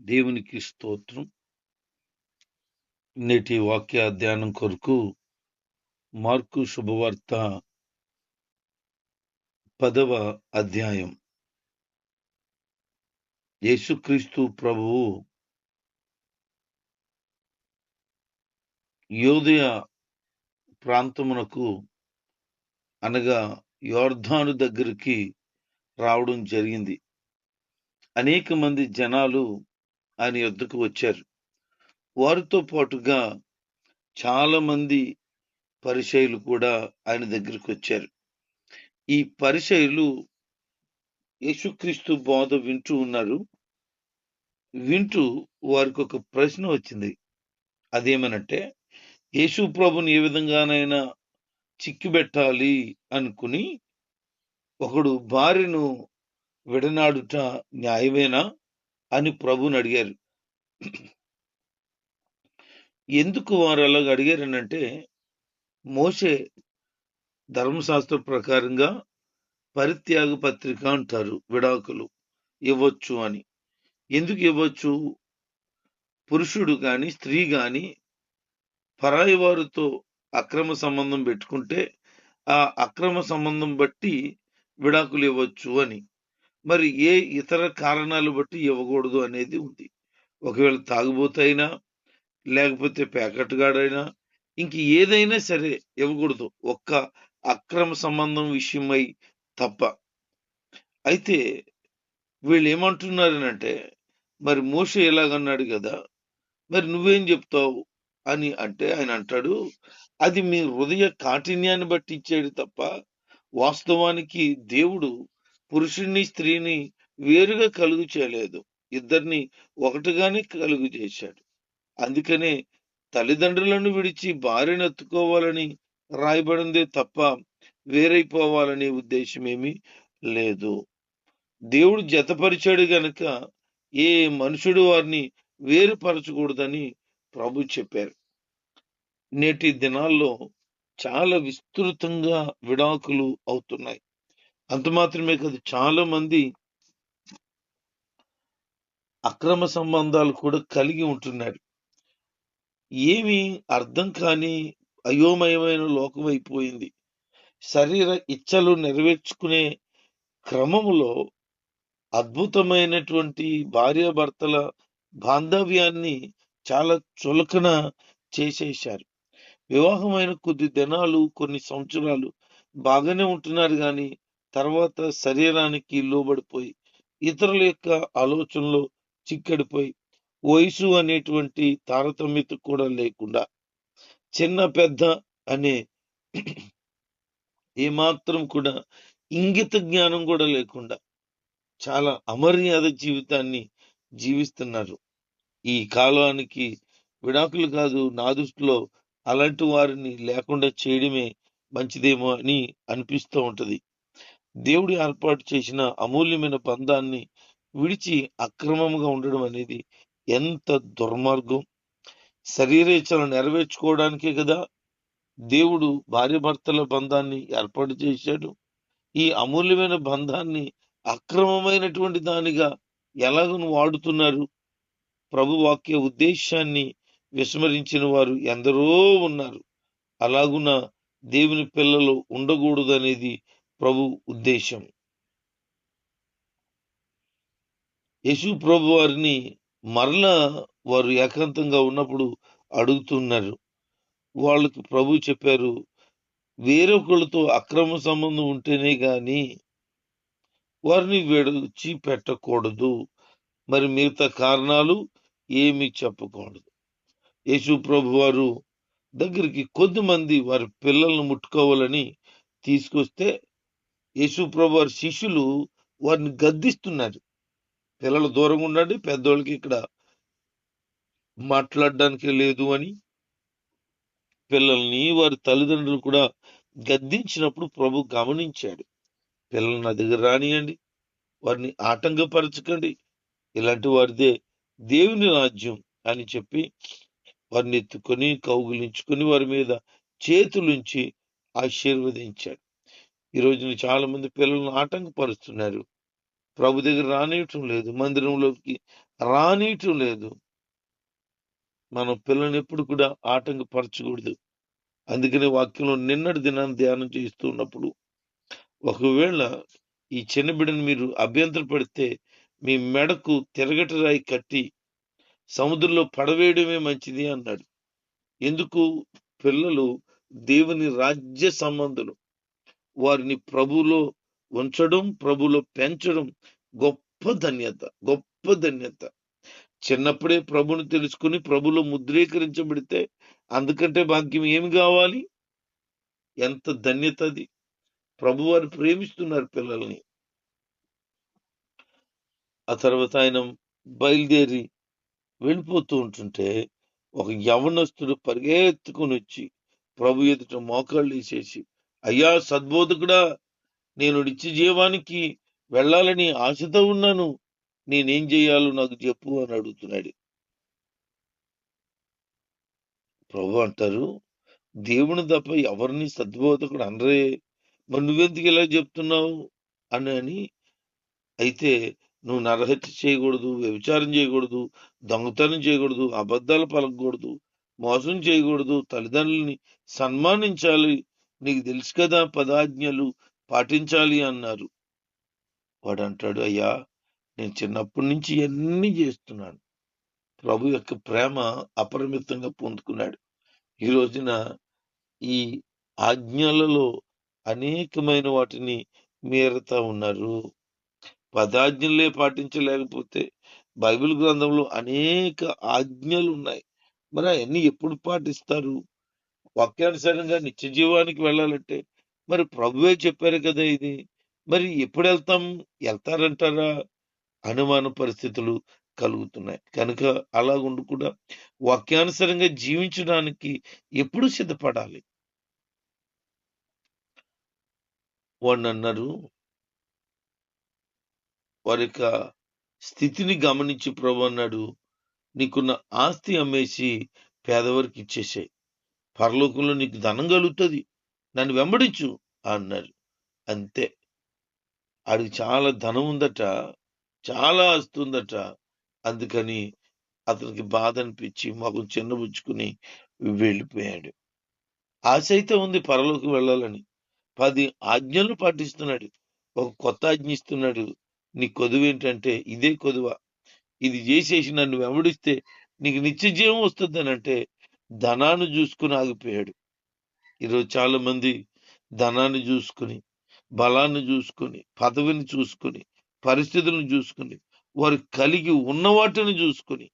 దేవునికి స్తోత్రం. నేటి వాక్య ధ్యానం కొరకు మార్కు శుభవార్త పదవ అధ్యాయం. యేసుక్రీస్తు ప్రభువు యోదయ ప్రాంతమునకు అనగా యోర్ధాను దగ్గరికి రావడం జరిగింది. అనేక మంది జనాలు ఆయన యుద్ధకు వచ్చారు. వారితో పాటుగా చాలా మంది పరిచయులు కూడా ఆయన దగ్గరికి వచ్చారు. ఈ పరిచయులు యేసుక్రీస్తు బోధ వింటూ ఉన్నారు. వింటూ వారికి ఒక ప్రశ్న వచ్చింది. అదేమనంటే యేసు ప్రభుని ఏ విధంగానైనా చిక్కిబెట్టాలి అనుకుని ఒకడు భార్యను విడనాడుట న్యాయమేనా? అని ప్రభుని అడిగారు. ఎందుకు వారు అలాగ అడిగారనంటే మోసే ధర్మశాస్త్ర ప్రకారంగా పరిత్యాగ పత్రిక అంటారు విడాకులు ఇవ్వచ్చు అని. ఎందుకు ఇవ్వచ్చు? పురుషుడు కానీ స్త్రీ కానీ పరాయి వారితో అక్రమ సంబంధం పెట్టుకుంటే ఆ అక్రమ సంబంధం బట్టి విడాకులు ఇవ్వచ్చు అని. మరి ఏ ఇతర కారణాలు బట్టి ఇవ్వకూడదు అనేది ఉంది. ఒకవేళ తాగుబోతైనా లేకపోతే ప్యాకెట్ గాడైనా ఇంక ఏదైనా సరే ఇవ్వకూడదు. ఒక్క అక్రమ సంబంధం విషయమై తప్ప. అయితే వీళ్ళు ఏమంటున్నారనంటే మరి మోస ఎలాగన్నాడు కదా మరి నువ్వేం చెప్తావు అని అంటే ఆయన అంటాడు అది మీ హృదయ కాఠిన్యాన్ని బట్టి ఇచ్చాడు తప్ప వాస్తవానికి దేవుడు పురుషుణ్ణి స్త్రీని వేరుగా కలుగు చేయలేదు. ఇద్దరిని ఒకటిగానే కలుగు చేశాడు. అందుకనే తల్లిదండ్రులను విడిచి భార్యను ఎత్తుకోవాలని రాయబడిందే తప్ప వేరైపోవాలనే ఉద్దేశం ఏమీ లేదు. దేవుడు జతపరిచాడు గనక ఏ మనుషుడు వారిని వేరుపరచకూడదని ప్రభు చెప్పారు. నేటి దినాల్లో చాలా విస్తృతంగా విడాకులు అవుతున్నాయి. అంత మాత్రమే కాదు చాలా మంది అక్రమ సంబంధాలు కూడా కలిగి ఉంటున్నారు. ఏమి అర్థం కాని అయోమయమైన లోకం అయిపోయింది. శరీర ఇచ్చలు నెరవేర్చుకునే క్రమములో అద్భుతమైనటువంటి భార్యాభర్తల బాంధవ్యాన్ని చాలా చులకన చేసేశారు. వివాహమైన కొద్ది దినాలు కొన్ని సంవత్సరాలు బాగానే ఉంటున్నారు కానీ తర్వాత శరీరానికి లోబడిపోయి ఇతరుల యొక్క ఆలోచనలో చిక్కడిపోయి వయసు అనేటువంటి తారతమ్యత కూడా లేకుండా చిన్న పెద్ద అనే ఏమాత్రం కూడా ఇంగిత జ్ఞానం కూడా లేకుండా చాలా అమర్యాద జీవితాన్ని జీవిస్తున్నారు. ఈ కాలానికి విడాకులు కాదు నా దృష్టిలో అలాంటి వారిని లేకుండా చేయడమే మంచిదేమో అని అనిపిస్తూ ఉంటది. దేవుడు ఏర్పాటు చేసిన అమూల్యమైన బంధాన్ని విడిచి అక్రమంగా ఉండడం అనేది ఎంత దుర్మార్గం. శరీరేచ్ఛలు నెరవేర్చుకోవడానికే కదా దేవుడు భార్యభర్తల బంధాన్ని ఏర్పాటు చేశాడు. ఈ అమూల్యమైన బంధాన్ని అక్రమమైనటువంటి దానిగా ఎలాగను వాడుతున్నారు? ప్రభు వాక్య ఉద్దేశాన్ని విస్మరించిన వారు ఎందరో ఉన్నారు. అలాగున దేవుని పిల్లలు ఉండకూడదు అనేది ప్రభు ఉద్దేశం యేసు ప్రభు వారిని మరలా వారు ఏకాంతంగా ఉన్నప్పుడు అడుగుతున్నారు. వాళ్ళకి ప్రభు చెప్పారు వేరొకళ్ళతో అక్రమ సంబంధం ఉంటేనే గాని వారిని విడిచి పెట్టకూడదు. మరి మిగతా కారణాలు ఏమి చెప్పకూడదు. యేసు ప్రభు వారు దగ్గరికి కొద్దిమంది వారి పిల్లలను ముట్టుకోవాలని తీసుకొస్తే యేసు ప్రభు వారి శిష్యులు వారిని గద్దిస్తున్నారు. పిల్లలు దూరంగా ఉండండి పెద్దోళ్ళకి ఇక్కడ మాట్లాడడానికి లేదు అని. పిల్లల్ని వారి తల్లిదండ్రులు కూడా గద్దించినప్పుడు ప్రభు గమనించాడు. పిల్లల్ని నా దగ్గర రానియండి వారిని ఆటంకపరచకండి. ఇలాంటి వారిదే దేవుని రాజ్యం అని చెప్పి వారిని ఎత్తుకొని కౌగులించుకొని వారి మీద చేతులుంచి ఆశీర్వదించాడు. ఈ రోజున చాలా మంది పిల్లలను ఆటంకపరుస్తున్నారు. ప్రభు దగ్గర రానియటం లేదు. మందిరంలోకి రానియటం లేదు. మనం పిల్లల్ని ఎప్పుడు కూడా ఆటంకపరచకూడదు. అందుకనే వాక్యంలో నిన్నటి దినాన్ని ధ్యానం చేస్తున్నప్పుడు ఒకవేళ ఈ చిన్న బిడ్డను మీరు అభ్యంతర పడితే మీ మెడకు తిరగటి రాయి కట్టి సముద్రంలో పడవేయడమే మంచిది అన్నాడు. ఎందుకు? పిల్లలు దేవుని రాజ్య సంబంధులు. వారిని ప్రభులో ఉంచడం ప్రభులో పెంచడం గొప్ప ధన్యత గొప్ప ధన్యత. చిన్నప్పుడే ప్రభుని తెలుసుకుని ప్రభులో ముద్రీకరించబడితే అందుకంటే భాగ్యం ఏమి కావాలి? ఎంత ధన్యత అది. ప్రభు వారు ప్రేమిస్తున్నారు పిల్లల్ని. ఆ తర్వాత ఆయన బయలుదేరి వెళ్ళిపోతూ ఉంటుంటే ఒక యవనస్తుడు పరిగెత్తుకుని వచ్చి ప్రభు ఎదుట మోకాళ్ళు వేసేసి అయ్యా సద్బోధకుడా నేను నిత్య జీవానికి వెళ్ళాలని ఆశతో ఉన్నాను. నేనేం చేయాలో నాకు చెప్పు అని అడుగుతున్నాడు. ప్రభు అంటారు దేవుని తప్ప ఎవరిని సద్బోధకుడు అనరే? మరి నువ్వెందుకు ఇలా చెప్తున్నావు? అని అని. అయితే నువ్వు నరహత్య చేయకూడదు వ్యభిచారం చేయకూడదు దొంగతనం చేయకూడదు అబద్ధాలు పలకకూడదు మోసం చేయకూడదు తల్లిదండ్రులని సన్మానించాలి నీకు తెలుసు కదా పదాజ్ఞలు పాటించాలి అన్నారు. వాడు అంటాడు అయ్యా నేను చిన్నప్పటి నుంచి ఇవన్నీ చేస్తున్నాను. ప్రభు యొక్క ప్రేమ అపరిమితంగా పొందుకున్నాడు. ఈ రోజున ఈ ఆజ్ఞలలో అనేకమైన వాటిని మీరుతా ఉన్నారు. పదాజ్ఞలే పాటించలేకపోతే బైబిల్ గ్రంథంలో అనేక ఆజ్ఞలు ఉన్నాయి మరి అవన్నీ ఎప్పుడు పాటిస్తారు? వాక్యానుసారంగా నిత్య జీవానికి వెళ్ళాలంటే మరి ప్రభువే చెప్పారు కదా ఇది. మరి ఎప్పుడు వెళ్తాం? వెళ్తారంటారా? అనుమాన పరిస్థితులు కలుగుతున్నాయి. కనుక అలాగుండు కూడా వాక్యానుసారంగా జీవించడానికి ఎప్పుడు సిద్ధపడాలి? వాళ్ళు అన్నారు వారి యొక్క స్థితిని గమనించి ప్రభు అన్నాడు నీకున్న ఆస్తి అమ్మేసి పేదవారికి ఇచ్చేసాయి. పరలోకంలో నీకు ధనం కలుగుతుంది. నన్ను వెంబడించు అన్నారు. అంతే. ఆడికి చాలా ధనం ఉందట చాలా వస్తుందట ఉందట. అందుకని అతనికి బాధ అనిపించి మాకు చిన్నబుచ్చుకుని వెళ్ళిపోయాడు. ఆశ అయితే ఉంది పరలోకి వెళ్ళాలని. పది ఆజ్ఞలు పాటిస్తున్నాడు. ఒక కొత్త ఆజ్ఞ ఇస్తున్నాడు. నీ కొదువు ఏంటంటే ఇదే కొదువ. ఇది చేసేసి నన్ను వెంబడిస్తే నీకు నిత్య జీవం వస్తుందని అంటే ధనాన్ని చూసుకుని ఆగిపోయాడు. ఈరోజు చాలా మంది ధనాన్ని చూసుకుని బలాన్ని చూసుకుని పదవిని చూసుకుని పరిస్థితులను చూసుకుని వారు కలిగి ఉన్న వాటిని చూసుకుని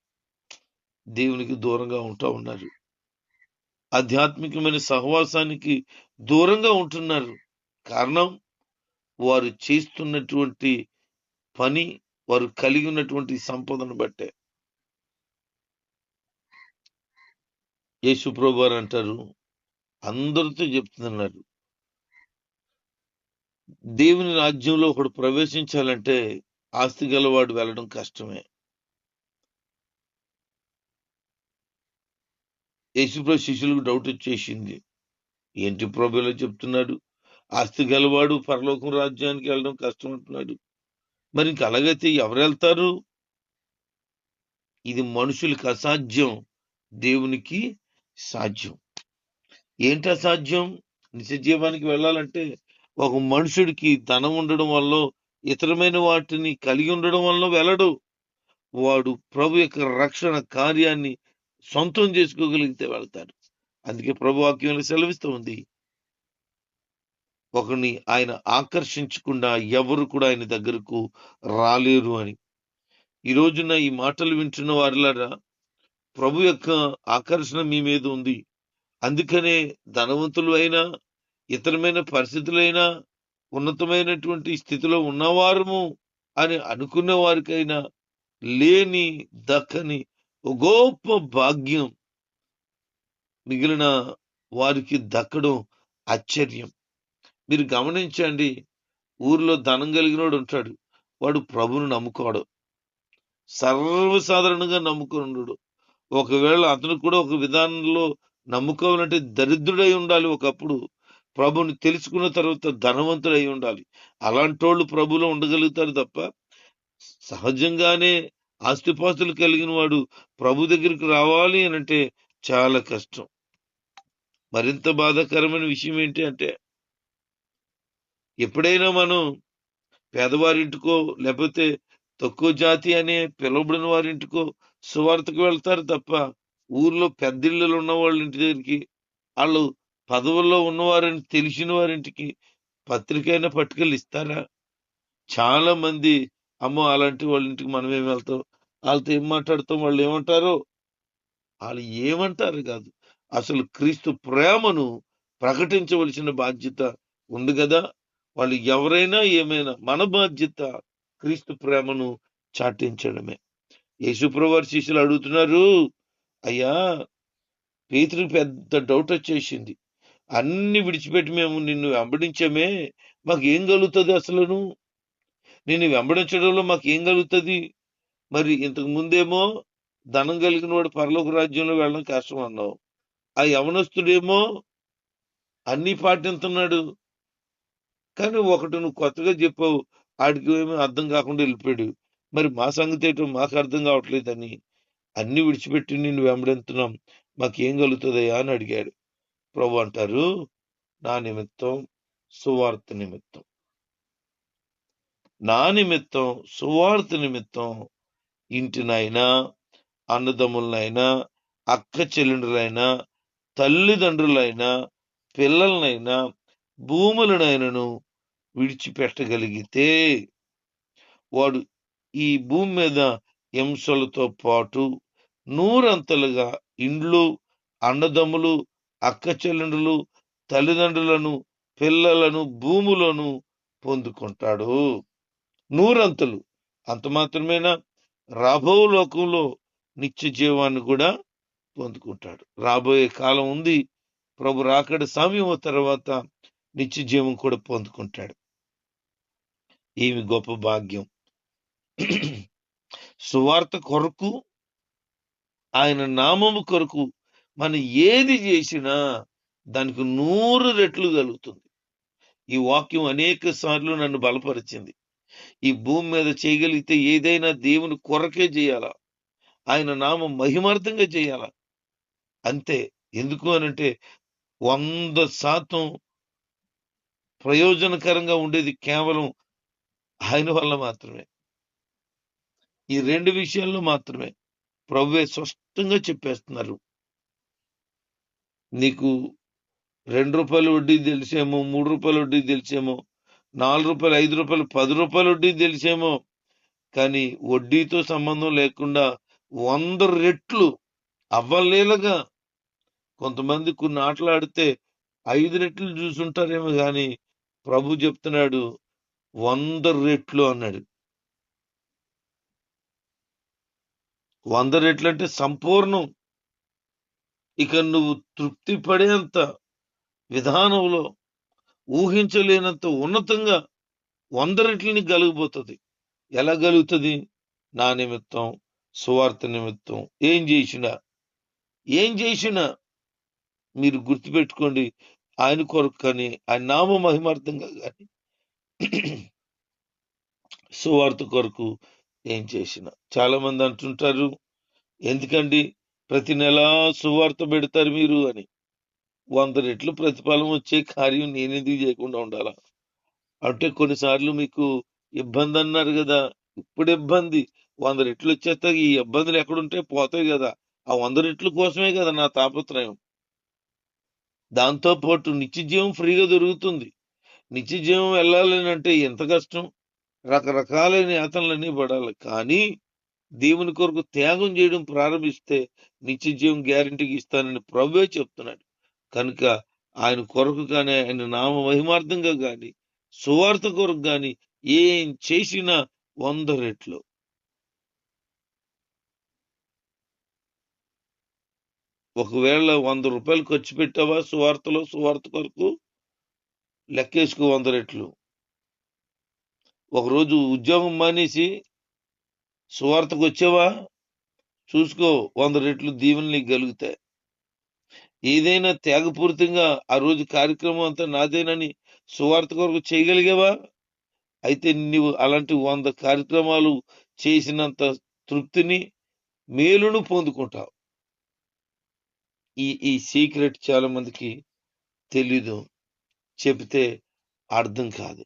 దేవునికి దూరంగా ఉంటా ఉన్నారు. ఆధ్యాత్మికమైన సహవాసానికి దూరంగా ఉంటున్నారు. కారణం వారు చేస్తున్నటువంటి పని వారు కలిగి ఉన్నటువంటి సంపదను బట్టే. యేసు ప్రభు అని అంటారు అందరితో చెప్తున్నాడు దేవుని రాజ్యంలో ఒకడు ప్రవేశించాలంటే ఆస్తి గలవాడు వెళ్ళడం కష్టమే. యేసుప్రభు శిష్యులకు డౌట్ వచ్చేసింది. ఏంటి ప్రభు ఇలా చెప్తున్నాడు? ఆస్తి గలవాడు పరలోకం రాజ్యానికి వెళ్ళడం కష్టం అంటున్నాడు. మరి ఇంక అలాగైతే ఎవరు వెళ్తారు? ఇది మనుషులకు అసాధ్యం. దేవునికి సాధ్యం. ఏంటి అసాధ్యం నిజ జీవానికి వెళ్ళాలంటే ఒక మనుషుడికి ధనం ఉండడం వల్ల ఇతరమైన వాటిని కలిగి ఉండడం వల్ల వెళ్ళడు. వాడు ప్రభు యొక్క రక్షణ కార్యాన్ని సొంతం చేసుకోగలిగితే వెళ్తాడు. అందుకే ప్రభు వాక్యంలో సెలవిస్తూ ఉంది. ఒకరిని ఆయన ఆకర్షించకుండా ఎవరు కూడా ఆయన దగ్గరకు రాలేరు అని. ఈ రోజున ఈ మాటలు వింటున్న వారిలారా ప్రభు యొక్క ఆకర్షణ మీ మీద ఉంది. అందుకనే ధనవంతులు అయినా ఇతరమైన పరిస్థితులైనా ఉన్నతమైనటువంటి స్థితిలో ఉన్నవారము అని అనుకున్న వారికైనా లేని దక్కని ఒక గొప్ప భాగ్యం మిగిలిన వారికి దక్కడం ఆశ్చర్యం. మీరు గమనించండి ఊర్లో ధనం కలిగినోడు ఉంటాడు. వాడు ప్రభుని నమ్ముకోడు. సర్వసాధారణంగా నమ్ముకున్నాడు ఒకవేళ అతను కూడా ఒక విధానంలో నమ్ముకోవాలంటే దరిద్రుడై ఉండాలి ఒకప్పుడు. ప్రభుని తెలుసుకున్న తర్వాత ధనవంతుడై ఉండాలి. అలాంటోళ్ళు ప్రభులో ఉండగలుగుతారు తప్ప సహజంగానే ఆస్తిపాస్తులు కలిగిన వాడు ప్రభు దగ్గరికి రావాలి అని అంటే చాలా కష్టం. మరింత బాధాకరమైన విషయం ఏంటి అంటే ఎప్పుడైనా మనం పేదవారింటికో లేకపోతే తక్కువ జాతి అనే పిలువబడిన వారింటికో సువార్తకు వెళ్తారు తప్ప ఊర్లో పెద్దిళ్ళు ఉన్న వాళ్ళ ఇంటి దగ్గరికి వాళ్ళు పదవుల్లో ఉన్నవారని తెలిసిన వారింటికి పత్రికైనా పట్టుకెళ్ళి ఇస్తారా? చాలా మంది అమ్మో అలాంటి వాళ్ళ ఇంటికి మనం ఏం వెళ్తాం? వాళ్ళతో ఏం మాట్లాడతాం? వాళ్ళు ఏమంటారో? వాళ్ళు ఏమంటారు కాదు. అసలు క్రీస్తు ప్రేమను ప్రకటించవలసిన బాధ్యత ఉంది కదా? వాళ్ళు ఎవరైనా ఏమైనా మన బాధ్యత క్రీస్తు ప్రేమను చాటించడమే. యేసుప్రవారి శిష్యులు అడుగుతున్నారు అయ్యా పేతురికి పెద్ద డౌట్ వచ్చేసింది. అన్ని విడిచిపెట్టి మేము నిన్ను వెంబడించామే మాకు ఏం కలుగుతుంది అసలును? నిన్ను వెంబడించడంలో మాకు ఏం కలుగుతుంది? మరి ఇంతకు ముందేమో ధనం కలిగిన వాడు పరలోక రాజ్యంలో వెళ్ళడం కష్టం అన్నావు. ఆ యవనస్తుడేమో అన్ని పాటిస్తున్నాడు కానీ ఒకటి నువ్వు కొత్తగా చెప్పావు ఆడికి ఏమీ అర్థం కాకుండా వెళ్ళిపోయాడు. మరి మా సంగతి ఏంటో మాకు అర్థం కావట్లేదని అన్ని విడిచిపెట్టి నిన్ను వెంబడించున్నాం మాకేం కలుగుతుందయ్యా అని అడిగాడు. ప్రభు అంటారు నా నిమిత్తం సువార్త నిమిత్తం. నా నిమిత్తం సువార్త నిమిత్తం ఇంటినైనా అన్నదమ్ములనైనా అక్క చెల్లెండ్రులైనా తల్లిదండ్రులైనా పిల్లలనైనా భూములనైనను విడిచిపెట్టగలిగితే వాడు ఈ భూమి మీద హింసలతో పాటు నూరంతలుగా ఇండ్లు అన్నదమ్ములు అక్క చెల్లెండ్రులు తల్లిదండ్రులను పిల్లలను భూములను పొందుకుంటాడు. నూరంతలు. అంత మాత్రమేనా? రాబో లోకంలో నిత్య జీవాన్ని కూడా పొందుకుంటాడు. రాబోయే కాలం ఉంది. ప్రభు రాకడ సమయం తర్వాత నిత్య జీవం కూడా పొందుకుంటాడు. ఏమి గొప్ప భాగ్యం. సువార్త కొరకు ఆయన నామము కొరకు మనం ఏది చేసినా దానికి నూరు రెట్లు కలుగుతుంది. ఈ వాక్యం అనేక సార్లు నన్ను బలపరిచింది. ఈ భూమి మీద చేయగలిగితే ఏదైనా దేవుని కొరకే చేయాలా? ఆయన నామం మహిమార్థంగా చేయాలా? అంతే. ఎందుకు అనంటే వంద శాతం ప్రయోజనకరంగా ఉండేది కేవలం ఆయన వల్ల మాత్రమే. ఈ రెండు విషయాల్లో మాత్రమే ప్రభువే స్పష్టంగా చెప్పేస్తున్నారు. నీకు రెండు రూపాయలు వడ్డీ తెలిసేమో మూడు రూపాయలు వడ్డీ తెలిసేమో నాలుగు రూపాయలు ఐదు రూపాయలు పది రూపాయలు వడ్డీ తెలిసేమో కానీ వడ్డీతో సంబంధం లేకుండా వంద రెట్లు అవ్వలేలగా కొంతమంది కొన్ని ఆటలు ఆడితే ఐదు రెట్లు చూసుంటారేమో కానీ ప్రభు చెప్తున్నాడు వంద రెట్లు అన్నాడు. వంద రెట్లు అంటే సంపూర్ణం. ఇక నువ్వు తృప్తి పడేంత విధానంలో ఊహించలేనంత ఉన్నతంగా వంద రెట్లని కలిగిపోతుంది ఎలా గలుగుతుంది? నా నిమిత్తం సువార్త నిమిత్తం. ఏం చేసినా ఏం చేసినా మీరు గుర్తుపెట్టుకోండి ఆయన కొరకు కానీ ఆయన నామ మహిమార్థంగా కానీ సువార్త కొరకు ఏం చేసిన. చాలా మంది అంటుంటారు ఎందుకండి ప్రతి నెల సువార్త పెడతారు మీరు? అని. వంద రెట్లు ప్రతిఫలం వచ్చే కార్యం నేనెందుకు చేయకుండా ఉండాలా? అంటే కొన్నిసార్లు మీకు ఇబ్బంది అన్నారు కదా ఇప్పుడు ఇబ్బంది. వంద రెట్లు వచ్చేస్తే ఈ ఇబ్బందులు ఎక్కడుంటే పోతాయి కదా. ఆ వంద రెట్ల కోసమే కదా నా తాపత్రయం. దాంతో పాటు నిత్య జీవం ఫ్రీగా దొరుకుతుంది. నిత్య జీవం వెళ్ళాలని అంటే ఎంత కష్టం? రకరకాలైన యాతనలన్నీ పడాలి. కానీ దేవుని కొరకు త్యాగం చేయడం ప్రారంభిస్తే నిత్య జీవం గ్యారంటీకి ఇస్తానని ప్రభువే చెప్తున్నాడు. కనుక ఆయన కొరకు కానీ ఆయన నామ మహిమార్థంగా కానీ సువార్త కొరకు కానీ ఏం చేసినా వంద రెట్లు. ఒకవేళ వంద రూపాయలు ఖర్చు పెట్టావా సువార్తలో సువార్త కొరకు? లెక్కేసుకో వంద రెట్లు. ఒకరోజు ఉద్యోగం మానేసి సువార్తకు వచ్చావా? చూసుకో వంద రెట్లు దీవెనలు నీకు కలుగుతాయి ఏదైనా త్యాగపూరితంగా ఆ రోజు కార్యక్రమం అంతా నాదేనని సువార్త కొరకు చేయగలిగావా? అయితే నీవు అలాంటి వంద కార్యక్రమాలు చేసినంత తృప్తిని మేలును పొందుకుంటావు. ఈ ఈ సీక్రెట్ చాలా మందికి తెలీదు. చెబితే అర్థం కాదు.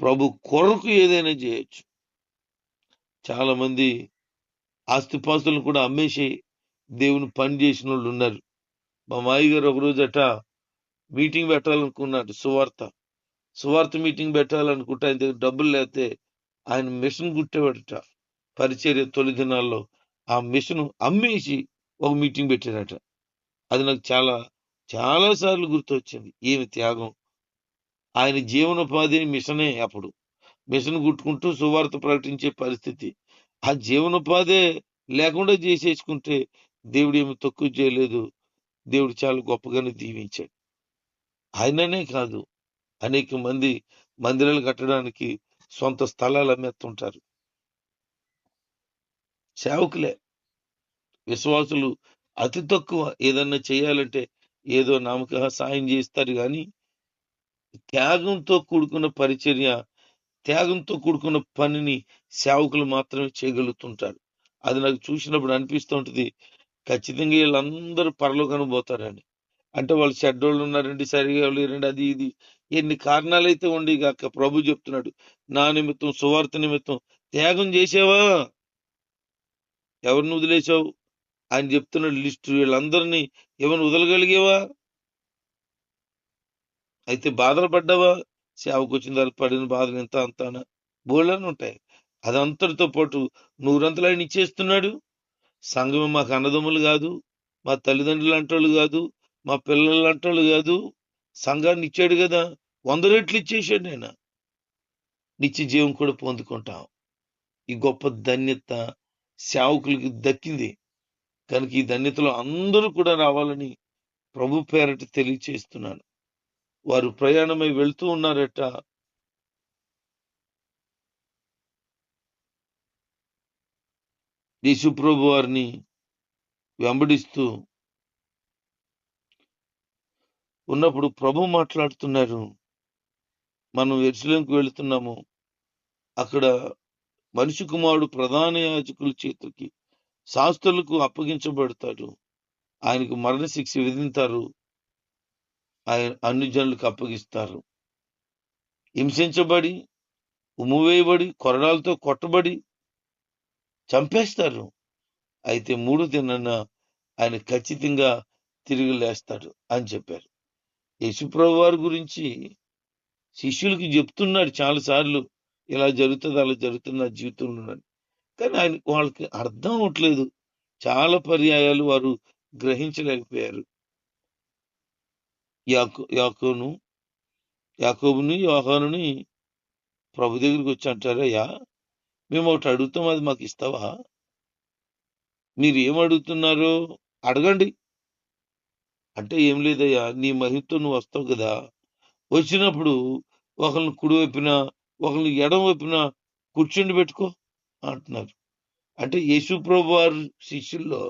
ప్రభు కొరకు ఏదైనా చేయొచ్చు. చాలా మంది ఆస్తిపాస్తులను కూడా అమ్మేసి దేవుని పని చేసిన వాళ్ళు ఉన్నారు. మా మాయి గారు ఒకరోజు అట మీటింగ్ పెట్టాలనుకున్నాడు సువార్త. సువార్త మీటింగ్ పెట్టాలనుకుంటే ఆయన దగ్గర డబ్బులు లేకపోతే ఆయన మిషన్ గుట్టేవాడట పరిచర్య తొలి దినాల్లో ఆ మిషన్ అమ్మేసి ఒక మీటింగ్ పెట్టాడట అది నాకు చాలా చాలా సార్లు గుర్తొచ్చింది. ఏమి త్యాగం? ఆయన జీవనోపాధి మిషనే అప్పుడు. మిషన్ కుట్టుకుంటూ సువార్త ప్రకటించే పరిస్థితి. ఆ జీవనోపాధే లేకుండా చేసేసుకుంటే దేవుడు ఏమి తక్కువ చేయలేదు. దేవుడు చాలా గొప్పగానే దీవించాడు. ఆయననే కాదు. అనేక మంది మందిరాలు కట్టడానికి సొంత స్థలాలు అమ్మేస్తుంటారు. సేవకులే. విశ్వాసులు అతి తక్కువ. ఏదన్నా చేయాలంటే ఏదో నామక సాయం చేస్తారు కానీ త్యాగంతో కూడుకున్న పరిచర్య త్యాగంతో కూడుకున్న పనిని సేవకులు మాత్రమే చేయగలుగుతుంటారు. అది నాకు చూసినప్పుడు అనిపిస్తూ ఉంటుంది ఖచ్చితంగా వీళ్ళందరూ పరలోకను పోతారని. అంటే వాళ్ళు చెడ్డోళ్ళు ఉన్నారండి సరిగా లేరండి అది ఇది. ఎన్ని కారణాలైతే ఉండి కాక ప్రభు చెప్తున్నాడు నా నిమిత్తం సువార్త నిమిత్తం త్యాగం చేసావా? ఎవరిని వదిలేసావు ఆయన చెప్తున్నాడు లిస్టు వీళ్ళందరినీ ఎవరిని వదలగలిగేవా? అయితే బాధలు పడ్డావా? సేవకు వచ్చిన తర్వాత పడిన బాధలు ఎంత అంతాన బోళ్ళని ఉంటాయి. అదంతటితో పాటు నూరంతలు ఆయన ఇచ్చేస్తున్నాడు. సంఘం మాకు అన్నదమ్ములు కాదు మా తల్లిదండ్రులు అంటోళ్ళు కాదు మా పిల్లలు అంటోళ్ళు కాదు. సంఘాన్ని ఇచ్చాడు కదా వంద రెట్లు ఇచ్చేసాడు నేను నిత్య జీవం కూడా పొందుకుంటాం. ఈ గొప్ప ధన్యత సేవకులకి దక్కింది. కనుక ఈ ధన్యతలో అందరూ కూడా రావాలని ప్రభు పేరట తెలియచేస్తున్నాను. వారు ప్రయాణమై వెళ్తూ ఉన్నారట. యేసుప్రభు వారిని వెంబడిస్తూ ఉన్నప్పుడు ప్రభు మాట్లాడుతున్నారు. మనం ఎరుసలేంకి వెళుతున్నాము. అక్కడ మనిషి కుమారుడు ప్రధాన యాజకుల చేతికి శాస్త్రులకు అప్పగించబడతాడు. ఆయనకు మరణశిక్ష విధింతారు. ఆయన అన్ని జనులకు అప్పగిస్తారు. హింసించబడి ఉమ్మువేయబడి కొరడాలతో కొట్టబడి చంపేస్తారు. అయితే మూడు దినన ఆయన ఖచ్చితంగా తిరిగి లేస్తాడు అని చెప్పారు. యశుప్రభు వారి గురించి శిష్యులకి చెప్తున్నాడు చాలా సార్లు ఇలా జరుగుతుంది అలా జరుగుతుంది నా జీవితంలో కానీ ఆయన వాళ్ళకి అర్థం అవట్లేదు చాలా పర్యాయాలు వారు గ్రహించలేకపోయారు. యాకో యాకోను యాకోబుని యోహానుని ప్రభు దగ్గరికి వచ్చి అంటారయ్యా మేము ఒకటి అడుగుతాం అది మాకు ఇస్తావా? మీరు ఏం అడుగుతున్నారో అడగండి. అంటే ఏం లేదయ్యా నీ మహిమతో నువ్వు వస్తావు కదా. వచ్చినప్పుడు ఒకరిని కుడి వైపున ఒకరిని ఎడం వైపున కూర్చుండి పెట్టుకో అంటున్నారు. అంటే యేసు ప్రభు వారి శిష్యుల్లో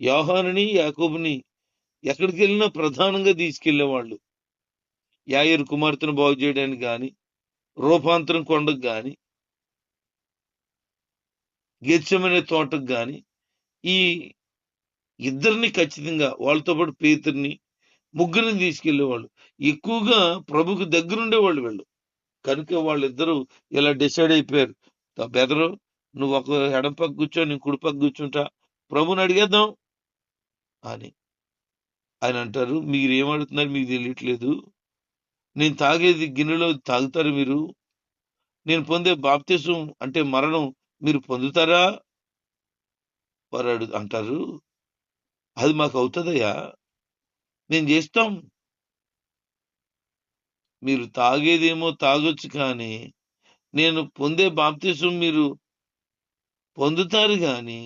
యోహానుని యాకోబుని ఎక్కడికి వెళ్ళినా ప్రధానంగా తీసుకెళ్ళేవాళ్ళు యాయర్ కుమార్తెను బాగు చేయడానికి కానీ రూపాంతరం కొండకు కానీ గెచ్చమనే తోటకు కానీ ఈ ఇద్దరిని ఖచ్చితంగా వాళ్ళతో పాటు పేతుర్ని ముగ్గురిని తీసుకెళ్ళేవాళ్ళు ఎక్కువగా ప్రభుకు దగ్గరుండేవాళ్ళు వీళ్ళు. కనుక వాళ్ళిద్దరూ ఇలా డిసైడ్ అయిపోయారు. బెదరు నువ్వు ఒక ఎడం పక్క కూర్చో నేను కుడి పక్క కూర్చుంటా. ప్రభుని అడిగేద్దాం అని. ఆయన అంటారు మీరు ఏం మీకు తెలియట్లేదు. నేను తాగేది గిన్నెలో తాగుతారు మీరు? నేను పొందే బాప్తిసం అంటే మరణం మీరు పొందుతారా? వారు అడు అంటారు అది మాకు అవుతుందయ్యా. నేను చేస్తాం. మీరు తాగేదేమో తాగొచ్చు కానీ నేను పొందే బాప్తిసం మీరు పొందుతారు కానీ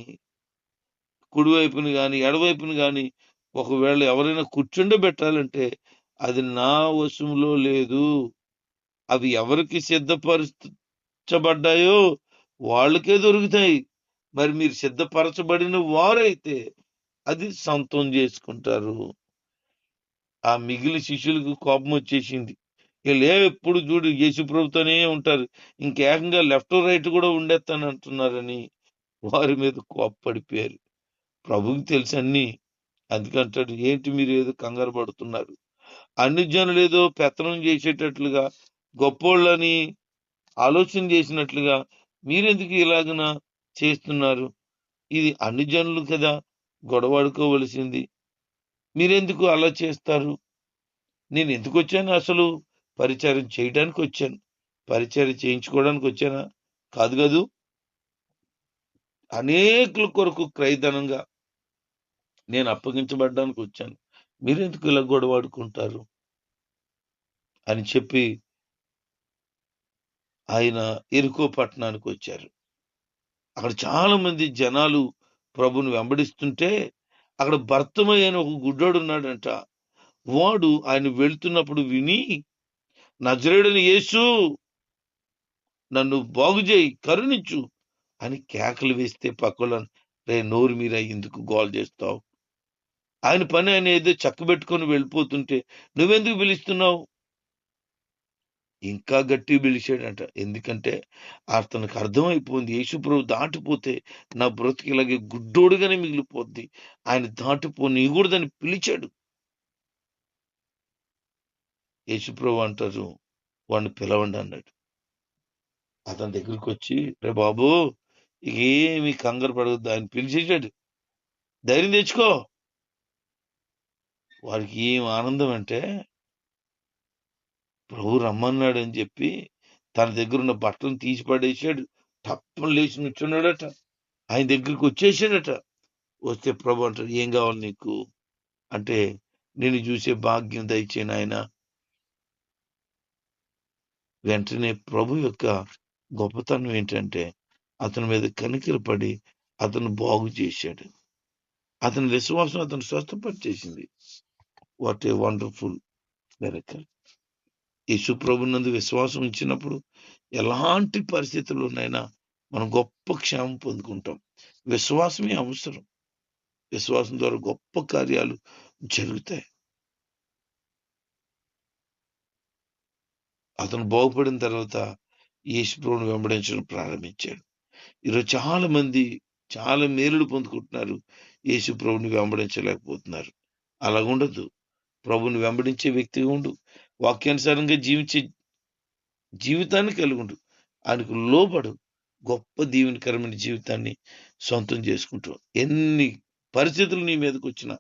కుడివైపును కానీ ఎడవైపును కానీ ఒకవేళ ఎవరైనా కూర్చుండబెట్టాలంటే అది నా వశంలో లేదు. అవి ఎవరికి సిద్ధపరచబడ్డాయో వాళ్ళకే దొరుకుతాయి. మరి మీరు సిద్ధపరచబడిన వారైతే అది సొంతం చేసుకుంటారు. ఆ మిగిలిన శిష్యులకు కోపం వచ్చేసింది. వీళ్ళు ఎప్పుడు చూడు యేసు ప్రభుతోనే ఉంటారు. ఇంకేకంగా లెఫ్ట్ రైట్ కూడా ఉండేస్తాను అంటున్నారని వారి మీద కోప్పడిపోయారు. ప్రభుకి తెలుసు అన్ని అందుకంటాడు ఏంటి మీరు ఏదో కంగారు పడుతున్నారు? అన్ని జనులు ఏదో పెత్తనం చేసేటట్లుగా గొప్పోళ్ళని ఆలోచన చేసినట్లుగా మీరెందుకు ఇలాగన చేస్తున్నారు? ఇది అన్ని జనులు కదా గొడవాడుకోవలసింది మీరెందుకు అలా చేస్తారు? నేను ఎందుకు వచ్చాను అసలు? పరిచయం చేయడానికి వచ్చాను. పరిచయం చేయించుకోవడానికి వచ్చానా? కాదు కదూ. అనేకుల కొరకు క్రైదనంగా నేను అప్పగించబడ్డానికి వచ్చాను. మీరెందుకు ఇలా గొడవాడుకుంటారు అని చెప్పి ఆయన ఎరుకో పట్టణానికి వచ్చారు. అక్కడ చాలా మంది జనాలు ప్రభుని వెంబడిస్తుంటే అక్కడ భర్తమయ్య అని ఒక గుడ్డోడు ఉన్నాడంట. వాడు ఆయన వెళ్తున్నప్పుడు విని నజరేడని యేసు నన్ను బాగు చేయి కరుణించు అని కేకలు వేస్తే పక్కల రే నోరు మీద ఎందుకు గోల్ చేస్తావు? ఆయన పని ఆయన ఏదో చక్కబెట్టుకొని వెళ్ళిపోతుంటే నువ్వెందుకు పిలుస్తున్నావు? ఇంకా గట్టి పిలిచాడంట. ఎందుకంటే అతనికి అర్థమైపోయింది. యేసుప్రభు దాటిపోతే నా బ్రతికి ఇలాగే గుడ్డోడుగానే మిగిలిపోద్ది. ఆయన దాటిపోనీయకూడదని పిలిచాడు. యేసుప్రభు అంటారు వాడిని పిలవండి అన్నాడు. అతని దగ్గరికి వచ్చి రే బాబు ఇక ఏమి కంగారు పడవద్దు. ఆయన పిలిచేసాడు ధైర్యం తెచ్చుకో. వారికి ఏం ఆనందం అంటే ప్రభు రమ్మన్నాడు అని చెప్పి తన దగ్గర ఉన్న బట్టలను తీసి పడేసాడు. తప్పని లేచి నుంచున్నాడట. ఆయన దగ్గరికి వచ్చేసాడట. వస్తే ప్రభు అంటాడు ఏం కావాలి నీకు? అంటే నేను చూసే భాగ్యం దయచేయను ఆయన వెంటనే ప్రభు యొక్క గొప్పతనం ఏంటంటే అతని మీద కనికరపడి అతను బాగు చేశాడు. అతని విశ్వాసం అతను స్వస్థపరిచేసింది. What a wonderful miracle. Yesu విశ్వాసం ఇచ్చినప్పుడు ఎలాంటి పరిస్థితుల్లోనైనా మనం గొప్ప క్షేమం పొందుకుంటాం. విశ్వాసమే అవసరం. విశ్వాసం ద్వారా గొప్ప కార్యాలు జరుగుతాయి. అతను బాగుపడిన తర్వాత యేసుప్రభుని వెంబడించడం ప్రారంభించాడు. ఈరోజు చాలా మంది చాలా మేలుడు పొందుకుంటున్నారు. యేసు ప్రభుని వెంబడించలేకపోతున్నారు. అలాగుండదు. ప్రభుని వెంబడించే వ్యక్తిగా ఉండు. వాక్యానుసారంగా జీవించే జీవితాన్ని కలిగి ఉండు. ఆయనకు లోబడు. గొప్ప దీవెనకరమైన జీవితాన్ని సొంతం చేసుకుంటూ. ఎన్ని పరిస్థితులు నీ మీదకి వచ్చినా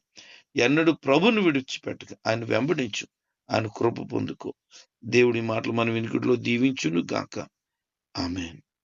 ఎన్నడూ ప్రభుని విడిచిపెట్టక. ఆయన వెంబడించు. ఆయన కృప పొందుకో. దేవుడి మాటలు మన వెనుకటిలో దీవించును గాక ఆమెన్.